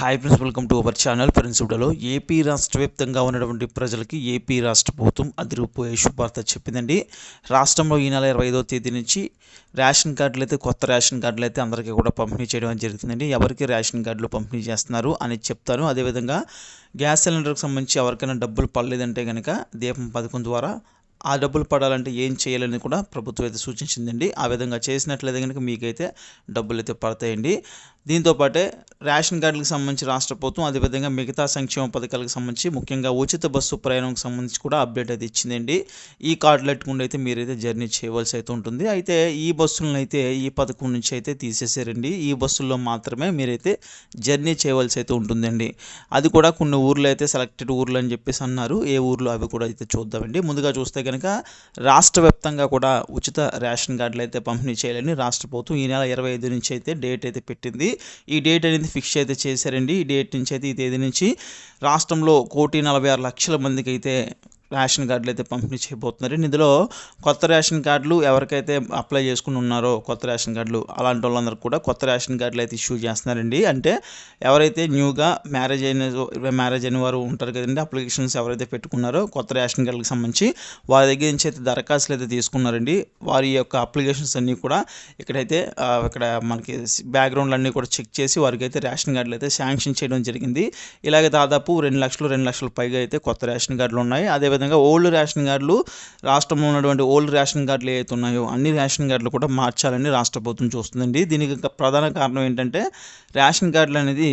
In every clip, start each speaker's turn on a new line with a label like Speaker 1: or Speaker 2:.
Speaker 1: Hi friends welcome to our channel friends AP రాష్ట్ర వ్యాప్తంగా ఉన్నటువంటి ప్రజలకి ఏపీ రాష్ట్ర ప్రభుత్వం అదిరిపోయే శుభార్త చెప్పిందండి. రాష్ట్రంలో ఈ నెల ఇరవై ఐదో తేదీ నుంచి రేషన్ కార్డులు అయితే కొత్త రేషన్ కార్డులు అయితే అందరికీ కూడా పంపిణీ చేయడం జరుగుతుందండి. ఎవరికి రేషన్ కార్డులు పంపిణీ చేస్తున్నారు అని చెప్తాను అదేవిధంగా గ్యాస్ సిలిండర్కి సంబంధించి ఎవరికైనా డబ్బులు పడలేదంటే కనుక దీపం పథకం ద్వారా ఆ డబ్బులు పడాలంటే ఏం చేయాలని కూడా ప్రభుత్వం అయితే సూచించిందండి. ఆ విధంగా చేసినట్లయితే కనుక మీకైతే డబ్బులు అయితే పడతాయండి. దీంతోపాటే రేషన్ కార్డులకు సంబంధించి రాష్ట్ర ప్రభుత్వం అదేవిధంగా మిగతా సంక్షేమ పథకాలకు సంబంధించి ముఖ్యంగా ఉచిత బస్సు ప్రయాణంకి సంబంధించి కూడా అప్డేట్ అయితే ఇచ్చిందండి. ఈ కార్డులు పెట్టుకుంటే అయితే మీరైతే జర్నీ చేయవలసి అయితే ఉంటుంది. అయితే ఈ బస్సులను అయితే ఈ పథకం నుంచి అయితే తీసేసారండి. ఈ బస్సుల్లో మాత్రమే మీరైతే జర్నీ చేయవలసి అయితే ఉంటుందండి. అది కూడా కొన్ని ఊర్లు అయితే సెలెక్టెడ్ ఊర్లు అని చెప్పేసి అన్నారు. ఏ ఊర్లో అవి కూడా అయితే చూద్దామండి. ముందుగా చూస్తే కనుక రాష్ట్ర వ్యాప్తంగా కూడా ఉచిత రేషన్ కార్డులు అయితే పంపిణీ చేయాలని రాష్ట్ర ప్రభుత్వం ఈ నెల ఇరవై ఐదు నుంచి అయితే డేట్ అయితే పెట్టింది. ఈ డేట్ అనేది ఫిక్స్ అయితే చేశారండి. ఈ డేట్ నుంచి అయితే ఈ తేదీ నుంచి రాష్ట్రంలో కోటి నలభై ఆరు లక్షల మందికి అయితే రేషన్ కార్డులు అయితే పంపిణీ చేయబోతున్నారు. ఇందులో కొత్త రేషన్ కార్డులు ఎవరికైతే అప్లై చేసుకుని ఉన్నారో కొత్త రేషన్ కార్డులు అలాంటి వాళ్ళందరూ కూడా కొత్త రేషన్ కార్డులు అయితే ఇష్యూ చేస్తున్నారండి. అంటే ఎవరైతే న్యూగా మ్యారేజ్ అయిన మ్యారేజ్ అయిన వారు ఉంటారు కదండి అప్లికేషన్స్ ఎవరైతే పెట్టుకున్నారో కొత్త రేషన్ కార్డులకు సంబంధించి వారి దగ్గర నుంచి అయితే దరఖాస్తులు అయితే తీసుకున్నారండి. వారి యొక్క అప్లికేషన్స్ అన్నీ కూడా ఇక్కడైతే ఇక్కడ మనకి బ్యాక్గ్రౌండ్లు అన్నీ కూడా చెక్ చేసి వారికి అయితే రేషన్ కార్డులు అయితే శాంక్షన్ చేయడం జరిగింది. ఇలాగే దాదాపు రెండు లక్షలు రెండు లక్షల పైగా అయితే కొత్త రేషన్ కార్డులు ఉన్నాయి. అదేవిధంగా ఓల్డ్ రేషన్ కార్డులు రాష్ట్రంలో ఉన్నటువంటి ఓల్డ్ రేషన్ కార్డులు ఏవైతే ఉన్నాయో అన్ని రేషన్ కార్డులు కూడా మార్చాలని రాష్ట్ర ప్రభుత్వం చూస్తుందండి. దీనికి ఒక ప్రధాన కారణం ఏంటంటే రేషన్ కార్డులు అనేది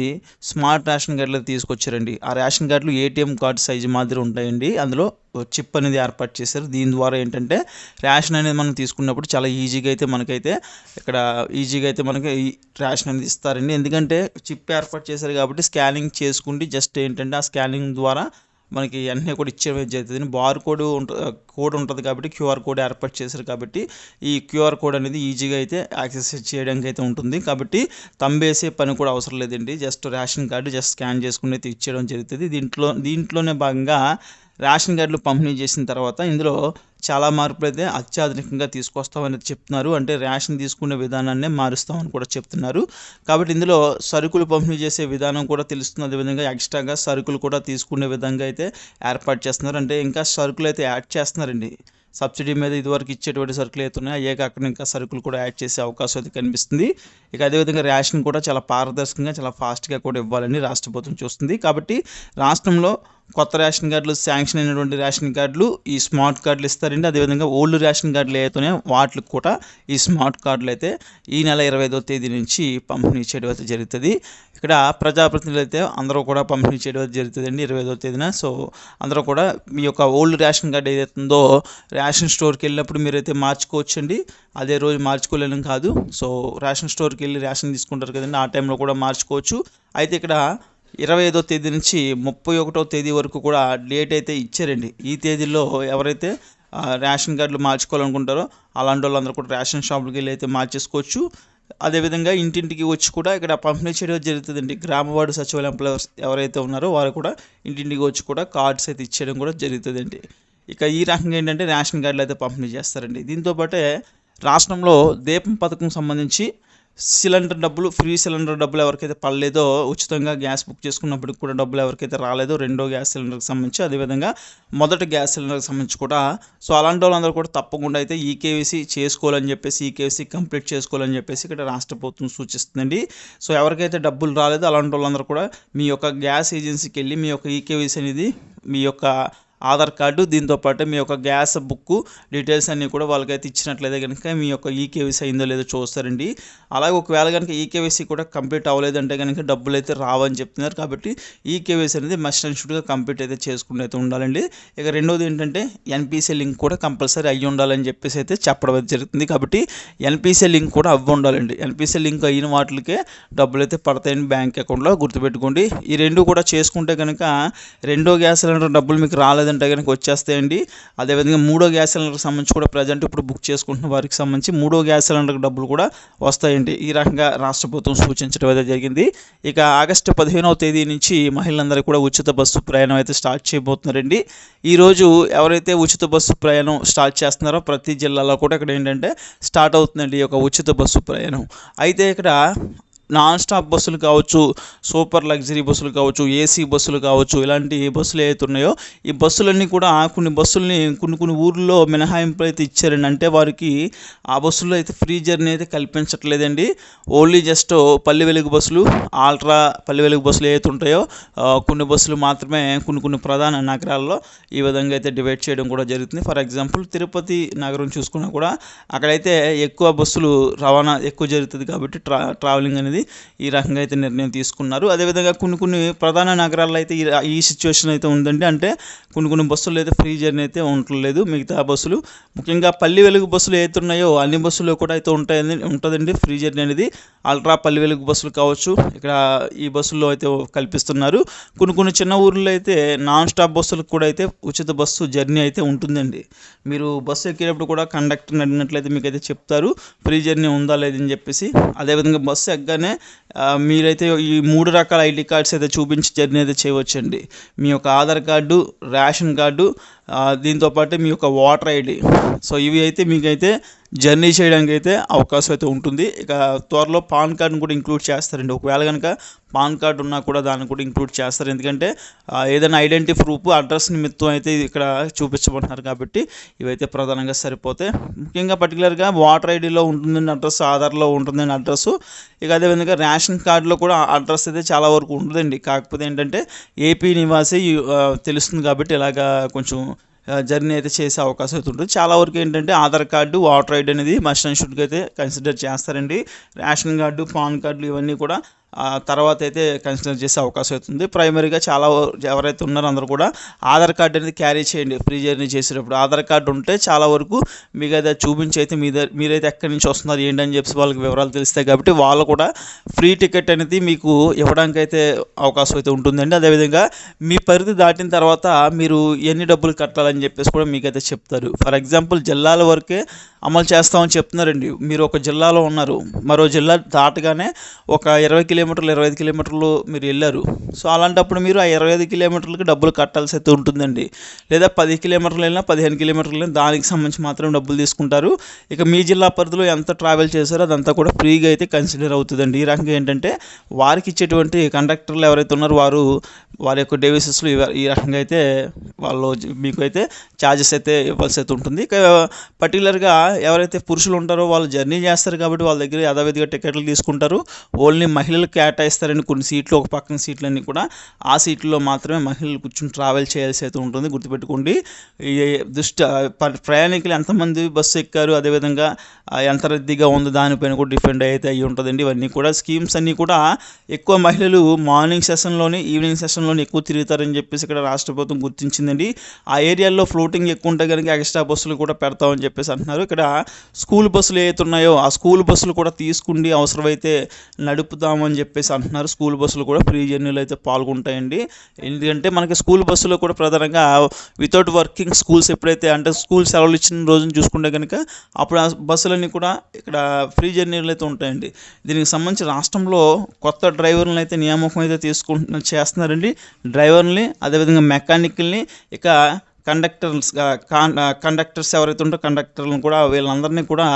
Speaker 1: స్మార్ట్ రేషన్ కార్డులు తీసుకొచ్చారండి. ఆ రేషన్ కార్డులు ఏటీఎం కార్డు సైజు మాదిరి ఉంటాయండి. అందులో చిప్ అనేది ఏర్పాటు చేశారు. దీని ద్వారా ఏంటంటే రేషన్ అనేది మనం తీసుకున్నప్పుడు చాలా ఈజీగా అయితే మనకైతే ఇక్కడ ఈజీగా అయితే మనకి ఈ రేషన్ అనేది ఇస్తారండి. ఎందుకంటే చిప్ ఏర్పాటు చేశారు కాబట్టి స్కానింగ్ చేసుకుంటే జస్ట్ ఏంటంటే ఆ స్కానింగ్ ద్వారా మనకి అన్నీ కూడా ఇచ్చే జరుగుతుంది. బార్ కోడ్ కోడ్ ఉంటుంది కాబట్టి క్యూఆర్ కోడ్ ఏర్పాటు చేశారు కాబట్టి ఈ క్యూఆర్ కోడ్ అనేది ఈజీగా అయితే యాక్సెస్ చేయడానికి అయితే ఉంటుంది. కాబట్టి తంబేసే పని కూడా అవసరం లేదండి. Just ration card just scan చేసుకుని అయితే ఇచ్చేయడం జరుగుతుంది. దీంట్లో దీంట్లోనే భాగంగా రేషన్ కార్డులు పంపిణీ చేసిన తర్వాత ఇందులో చాలా మార్పులు అయితే అత్యాధునికంగా తీసుకొస్తామని చెప్తున్నారు. అంటే రేషన్ తీసుకునే విధానాన్నే మారుస్తామని కూడా చెప్తున్నారు. కాబట్టి ఇందులో సరుకులు పంపిణీ చేసే విధానం కూడా తెలుస్తుంది. అదేవిధంగా ఎక్స్ట్రాగా సరుకులు కూడా తీసుకునే విధంగా అయితే ఏర్పాటు చేస్తున్నారు. అంటే ఇంకా సరుకులు అయితే యాడ్ చేస్తున్నారండి. సబ్సిడీ మీద ఇదివరకు ఇచ్చేటువంటి సరుకులు అయితే ఉన్నాయి. అయ్యే కాకుండా ఇంకా సరుకులు కూడా యాడ్ చేసే అవకాశం అయితే కనిపిస్తుంది. ఇక అదేవిధంగా రేషన్ కూడా చాలా పారదర్శకంగా చాలా ఫాస్ట్గా కూడా ఇవ్వాలని రాష్ట్ర ప్రభుత్వం చూస్తుంది. కాబట్టి రాష్ట్రంలో కొత్త రేషన్ కార్డులు శాంక్షన్ అయినటువంటి రేషన్ కార్డులు ఈ స్మార్ట్ కార్డులు ఇస్తారండి. అదేవిధంగా ఓల్డ్ రేషన్ కార్డులు ఏవైతున్నాయో వాటికి కూడా ఈ స్మార్ట్ కార్డులు అయితే ఈ నెల ఇరవై ఐదో తేదీ నుంచి పంపిణీ చేయడం అయితే జరుగుతుంది. ఇక్కడ ప్రజాప్రతినిధులు అయితే అందరూ కూడా పంపిణీ చేయడం అయితే జరుగుతుందండి ఇరవై ఐదో తేదీన. సో అందరూ కూడా మీ యొక్క ఓల్డ్ రేషన్ కార్డు ఏదైతే ఉందో రేషన్ స్టోర్కి వెళ్ళినప్పుడు మీరైతే మార్చుకోవచ్చండి. అదే రోజు మార్చుకోలేని కాదు. సో రేషన్ స్టోర్కి వెళ్ళి రేషన్ తీసుకుంటారు కదండి. ఆ టైంలో కూడా మార్చుకోవచ్చు. అయితే ఇక్కడ ఇరవై ఐదో తేదీ నుంచి ముప్పై ఒకటో తేదీ వరకు కూడా డేట్ అయితే ఇచ్చారండి. ఈ తేదీలో ఎవరైతే రేషన్ కార్డులు మార్చుకోవాలనుకుంటారో అలాంటి వాళ్ళందరూ కూడా రేషన్ షాపులకి వెళ్ళి అయితే మార్చేసుకోవచ్చు. అదేవిధంగా ఇంటింటికి వచ్చి కూడా ఇక్కడ పంపిణీ చేయడం జరుగుతుందండి. గ్రామవార్డు సచివాలయం ఎంప్లాయర్స్ ఎవరైతే ఉన్నారో వారు కూడా ఇంటింటికి వచ్చి కూడా కార్డ్స్ అయితే ఇచ్చేయడం కూడా జరుగుతుందండి. ఇక ఈ రకంగా ఏంటంటే రేషన్ కార్డులు అయితే పంపిణీ చేస్తారండి. దీంతోపాటే రాష్ట్రంలో దీపం పథకం సంబంధించి సిలిండర్ డబ్బులు ఫ్రీ సిలిండర్ డబ్బులు ఎవరికైతే పడలేదో ఉచితంగా గ్యాస్ బుక్ చేసుకున్నప్పటికి కూడా డబ్బులు ఎవరికైతే రాలేదో రెండో గ్యాస్ సిలిండర్కి సంబంధించి అదేవిధంగా మొదటి గ్యాస్ సిలిండర్కి సంబంధించి కూడా. సో అలాంటి వాళ్ళందరూ కూడా తప్పకుండా అయితే ఈకేవీసీ చేసుకోవాలని చెప్పేసి ఈకేవీసీ కంప్లీట్ చేసుకోవాలని చెప్పేసి ఇక్కడ రాష్ట్ర ప్రభుత్వం సూచిస్తుందండి. సో ఎవరికైతే డబ్బులు రాలేదో అలాంటి వాళ్ళందరూ కూడా మీ యొక్క గ్యాస్ ఏజెన్సీకి వెళ్ళి మీ యొక్క ఈకేవీసీ అనేది మీ యొక్క ఆధార్ కార్డు దీంతో పాటు మీ యొక్క గ్యాస్ బుక్ డీటెయిల్స్ అన్నీ కూడా వాళ్ళకైతే ఇచ్చినట్లయితే కనుక మీ యొక్క ఈకేవీసీ అయిందో లేదో చూస్తారండి. అలాగే ఒకవేళ కనుక ఈకేవీసీ కూడా కంప్లీట్ అవ్వలేదంటే కనుక డబ్బులు అయితే రావని చెప్తున్నారు. కాబట్టి ఈకేవీసీ అనేది మస్ట్ అండ్ షుడ్గా కంప్లీట్ అయితే చేసుకుని అయితే ఉండాలండి. ఇక రెండోది ఏంటంటే ఎన్పిసి లింక్ కూడా కంపల్సరీ అయ్యి ఉండాలని చెప్పేసి అయితే చెప్పడం జరుగుతుంది. కాబట్టి ఎన్పిసి లింక్ కూడా అవ్వి ఉండాలండి. ఎన్పిసి లింక్ అయిన వాటికే డబ్బులు అయితే పడతాయని బ్యాంక్ అకౌంట్లో గుర్తుపెట్టుకోండి. ఈ రెండు కూడా చేసుకుంటే కనుక రెండో గ్యాస్ సిలిండర్ డబ్బులు మీకు రాలేదు రాలేదంటే కనుక వచ్చేస్తాయండి అదేవిధంగా మూడో గ్యాస్ సిలిండర్కి సంబంధించి కూడా ప్రజెంట్ ఇప్పుడు బుక్ చేసుకుంటున్న వారికి సంబంధించి మూడో గ్యాస్ సిలిండర్కి డబ్బులు కూడా వస్తాయండి. ఈ రకంగా రాష్ట్ర ప్రభుత్వం సూచించడం అయితే జరిగింది. ఇక ఆగస్టు పదిహేనవ తేదీ నుంచి మహిళలందరూ కూడా ఉచిత బస్సు ప్రయాణం అయితే స్టార్ట్ చేయబోతున్నారండి. ఈరోజు ఎవరైతే ఉచిత బస్సు ప్రయాణం స్టార్ట్ చేస్తున్నారో ప్రతి జిల్లాలో కూడా ఇక్కడ ఏంటంటే స్టార్ట్ అవుతుందండి ఈ యొక్క ఉచిత బస్సు ప్రయాణం. అయితే ఇక్కడ నాన్ స్టాప్ బస్సులు కావచ్చు సూపర్ లగ్జరీ బస్సులు కావచ్చు ఏసీ బస్సులు కావచ్చు ఇలాంటి ఏ బస్సులు ఏవైతే ఉన్నాయో ఈ బస్సులన్నీ కూడా కొన్ని బస్సుల్ని కొన్ని కొన్ని ఊర్లో మినహాయింపులు అయితే ఇచ్చారండి. అంటే వారికి ఆ బస్సుల్లో అయితే ఫ్రీ జర్నీ అయితే కల్పించట్లేదండి. ఓన్లీ జస్ట్ పల్లె వెలుగు బస్సులు ఆల్ట్రా పల్లె వెలుగు బస్సులు ఏవైతే ఉంటాయో కొన్ని బస్సులు మాత్రమే కొన్ని కొన్ని ప్రధాన నగరాల్లో ఈ విధంగా అయితే డివైడ్ చేయడం కూడా జరుగుతుంది. ఫర్ ఎగ్జాంపుల్ తిరుపతి నగరం చూసుకున్నా కూడా అక్కడైతే ఎక్కువ బస్సులు రవాణా ఎక్కువ జరుగుతుంది కాబట్టి ట్రా ట్రావెలింగ్ అనేది ఈ రకంగా అయితే నిర్ణయం తీసుకున్నారు. అదేవిధంగా కొన్ని కొన్ని ప్రధాన నగరాల్లో అయితే ఈ సిచ్యువేషన్ అయితే ఉందండి. అంటే కొన్ని కొన్ని బస్సులు అయితే ఫ్రీ జర్నీ అయితే ఉండలేదు మిగతా బస్సులు ముఖ్యంగా పల్లి వెలుగు బస్సులు ఏవైతే ఉన్నాయో అన్ని బస్సులు కూడా అయితే ఉంటాయండి ఉంటుందండి ఫ్రీ జర్నీ అనేది. అల్ట్రా పల్లి వెలుగు బస్సులు కావచ్చు ఇక్కడ ఈ బస్సుల్లో అయితే కల్పిస్తున్నారు. కొన్ని కొన్ని చిన్న ఊర్లో అయితే నాన్ స్టాప్ బస్సులకు కూడా అయితే ఉచిత బస్సు జర్నీ అయితే ఉంటుందండి. మీరు బస్సు ఎక్కేటప్పుడు కూడా కండక్టర్ని అడిగినట్లయితే మీకు అయితే చెప్తారు. ఫ్రీ జర్నీ ఉందా లేదని చెప్పేసి. అదేవిధంగా బస్సు ఎక్కగానే మీరైతే ఈ మూడు రకాల ఐడి కార్డ్స్ అయితే చూపించి జర్నీ అయితే చేయవచ్చండి. మీ యొక్క ఆధార్ కార్డు రేషన్ కార్డు దీంతోపాటు దీంతో పాటు మీ యొక్క వాటర్ ఐడి. సో ఇవి అయితే మీకైతే జర్నీ చేయడానికి అయితే అవకాశం అయితే ఉంటుంది. ఇక త్వరలో పాన్ కార్డ్ని కూడా ఇంక్లూడ్ చేస్తారండి. ఒకవేళ కనుక పాన్ కార్డు ఉన్నా కూడా దాన్ని కూడా ఇంక్లూడ్ చేస్తారు. ఎందుకంటే ఏదైనా ఐడెంటిటీ ప్రూఫ్ అడ్రస్ నిమిత్తం అయితే ఇక్కడ చూపించబడుతున్నారు కాబట్టి ఇవైతే ప్రధానంగా సరిపోతాయి ముఖ్యంగా పర్టికులర్గా వాటర్ ఐడిలో ఉంటుందని అడ్రస్ ఆధార్లో ఉంటుందని అడ్రస్ ఇక అదేవిధంగా రేషన్ కార్డులో కూడా అడ్రస్ అయితే చాలా వరకు ఉంటుందండి. కాకపోతే ఏంటంటే ఏపీ నివాసి తెలుస్తుంది కాబట్టి ఇలాగా కొంచెం జర్నీ అయితే చేసే అవకాశం అయితే ఉంటుంది. చాలా వరకు ఏంటంటే ఆధార్ కార్డు వాటర్ ఐడి అనేది మస్ట్ అండ్ షుడ్గా అయితే కన్సిడర్ చేస్తారండి. రేషన్ కార్డు పాన్ కార్డులు ఇవన్నీ కూడా తర్వాత అయితే కన్సిడర్ చేసే అవకాశం అవుతుంది ప్రైమరీగా చాలా ఎవరైతే ఉన్నారో అందరూ కూడా ఆధార్ కార్డు అనేది క్యారీ చేయండి. ఫ్రీ జర్నీ చేసేటప్పుడు ఆధార్ కార్డు ఉంటే చాలా వరకు మీకు అయితే చూపించి అయితే మీ దగ్గర మీరైతే ఎక్కడి నుంచి వస్తున్నారు ఏంటి అని చెప్పి వాళ్ళకి వివరాలు తెలుస్తాయి కాబట్టి వాళ్ళు కూడా ఫ్రీ టికెట్ అనేది మీకు ఇవ్వడానికి అయితే అవకాశం అయితే ఉంటుందండి. అదేవిధంగా మీ పరిధి దాటిన తర్వాత మీరు ఎన్ని డబ్బులు కట్టాలని చెప్పేసి కూడా మీకైతే చెప్తారు. ఫర్ ఎగ్జాంపుల్ జిల్లాల వరకే అమలు చేస్తామని చెప్తున్నారండి. మీరు ఒక జిల్లాలో ఉన్నారు. మరో జిల్లా దాటగానే ఒక ఇరవై కిలోమీటర్లు ఇరవై ఐదు కిలోమీటర్లు మీరు వెళ్ళారు. సో అలాంటప్పుడు మీరు ఆ ఇరవై ఐదు కిలోమీటర్లకి డబ్బులు కట్టాల్సి అయితే ఉంటుందండి. లేదా పది కిలోమీటర్లు వెళ్ళినా పదిహేను కిలోమీటర్లు వెళ్ళినా దానికి సంబంధించి మాత్రం డబ్బులు తీసుకుంటారు. ఇక మీ జిల్లా పరిధిలో ఎంత ట్రావెల్ చేశారో అదంతా కూడా ఫ్రీగా అయితే కన్సిడర్ అవుతుందండి. ఈ రకంగా ఏంటంటే వారికి ఇచ్చేటువంటి కండక్టర్లు ఎవరైతే ఉన్నారో వారు వారి యొక్క డేవిసెస్లో ఈ రకంగా అయితే వాళ్ళు మీకు అయితే ఛార్జెస్ అయితే ఇవ్వాల్సి అయితే ఉంటుంది. ఇక పర్టికులర్గా ఎవరైతే పురుషులు ఉంటారో వాళ్ళు జర్నీ చేస్తారు కాబట్టి వాళ్ళ దగ్గర యథావిధిగా టికెట్లు తీసుకుంటారు. ఓన్లీ మహిళలకు కేటాయిస్తారని కొన్ని సీట్లు ఒక పక్కన సీట్లన్నీ కూడా ఆ సీట్లలో మాత్రమే మహిళలు కూర్చొని ట్రావెల్ చేయాల్సి అయితే ఉంటుంది. గుర్తుపెట్టుకోండి. దృష్టి ప్రయాణికులు ఎంతమంది బస్సు ఎక్కారు అదేవిధంగా ఎంత రద్దీగా ఉందో దానిపైన కూడా డిపెండ్ అయితే అయ్యి ఉంటుందండి. ఇవన్నీ కూడా స్కీమ్స్ అన్నీ కూడా ఎక్కువ మహిళలు మార్నింగ్ సెషన్లోని ఈవినింగ్ సెషన్లోని ఎక్కువ తిరుగుతారని చెప్పేసి ఇక్కడ రాష్ట్ర ప్రభుత్వం గుర్తించిందండి. ఆ ఏరియాలో ఫ్లోటింగ్ ఎక్కువ ఉంటే కనుక ఎక్స్ట్రా బస్సులు కూడా పెడతామని చెప్పేసి అంటున్నారు. ఇక్కడ స్కూల్ బస్సులు ఏవైతే ఉన్నాయో ఆ స్కూల్ బస్సులు కూడా తీసుకుండి అవసరమైతే నడుపుతామని చెప్పేసి అంటున్నారు. స్కూల్ బస్సులు కూడా ఫ్రీ జర్నీలు అయితే పాల్గొంటాయండి. ఎందుకంటే మనకి స్కూల్ బస్సులో కూడా ప్రధానంగా వితౌట్ వర్కింగ్ స్కూల్స్ ఎప్పుడైతే అంటే స్కూల్ సెలవులు ఇచ్చిన రోజున చూసుకుంటే కనుక అప్పుడు ఆ బస్సులన్నీ కూడా ఇక్కడ ఫ్రీ జర్నీలు అయితే ఉంటాయండి. దీనికి సంబంధించి రాష్ట్రంలో కొత్త డ్రైవర్లను అయితే నియామకం అయితే తీసుకుంటున్న చేస్తున్నారండి. డ్రైవర్ని అదేవిధంగా మెకానికల్ని ఇక కండక్టర్స్ కండక్టర్స్ ఎవరైతే ఉంటారో కండక్టర్లను కూడా వీళ్ళందరినీ కూడా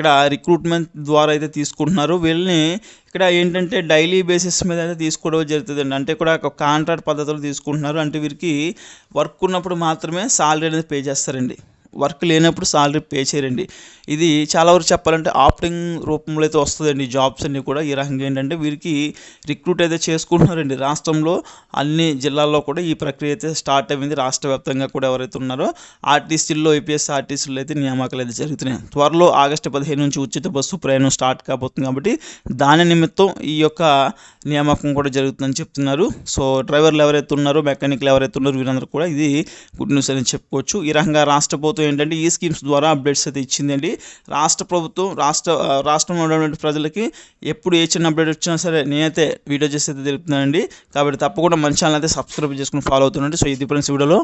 Speaker 1: ఇక్కడ రిక్రూట్మెంట్ ద్వారా అయితే తీసుకుంటున్నారు. వీళ్ళని ఇక్కడ ఏంటంటే డైలీ బేసిస్ మీద అయితే తీసుకోవడం జరుగుతుందండి. అంటే కూడా ఒక కాంట్రాక్ట్ పద్ధతిలో తీసుకుంటున్నారు. అంటే వీరికి వర్క్ ఉన్నప్పుడు మాత్రమే సాలరీ అనేది పే చేస్తారండి. వర్క్ లేనప్పుడు సాలరీ పే చేయరండి. ఇది చాలా వరకు చెప్పాలంటే ఆప్టింగ్ రూపంలో అయితే వస్తుందండి జాబ్స్ అన్నీ కూడా. ఈ రకంగా ఏంటంటే వీరికి రిక్రూట్ అయితే చేసుకుంటున్నారండి. రాష్ట్రంలో అన్ని జిల్లాల్లో కూడా ఈ ప్రక్రియ అయితే స్టార్ట్ అయింది. రాష్ట్ర వ్యాప్తంగా కూడా ఎవరైతే ఉన్నారో ఆర్టీసీల్లో ఏపీఎస్ ఆర్టీసీలో అయితే నియామకాలు అయితే జరుగుతున్నాయి. త్వరలో ఆగస్టు పదిహేను నుంచి ఉచిత బస్సు ప్రయాణం స్టార్ట్ కాబోతుంది కాబట్టి దాని నిమిత్తం ఈ యొక్క నియామకం కూడా జరుగుతుందని చెప్తున్నారు. సో డ్రైవర్లు ఎవరైతే ఉన్నారో మెకానిక్లు ఎవరైతే ఉన్నారో వీరందరూ కూడా ఇది గుడ్ న్యూస్ అని చెప్పుకోవచ్చు. ఈ రకంగా రాష్ట్ర ప్రభుత్వం ఏంటంటే ఈ స్కీమ్స్ ద్వారా అప్డేట్స్ అయితే ఇచ్చిందండి. రాష్ట్ర ప్రభుత్వం రాష్ట్ర రాష్ట్రంలో ఉన్నటువంటి ప్రజలకి ఎప్పుడు ఏ చిన్న అప్డేట్ వచ్చినా సరే నేనైతే వీడియో చేసి అయితే తెలుపుతున్నానండి. కాబట్టి తప్పకుండా మన ఛానల్ అయితే సబ్స్క్రైబ్ చేసుకుని ఫాలో అవుతుండండి. సో ఇది ఫ్రెండ్స్ వీడియోలో.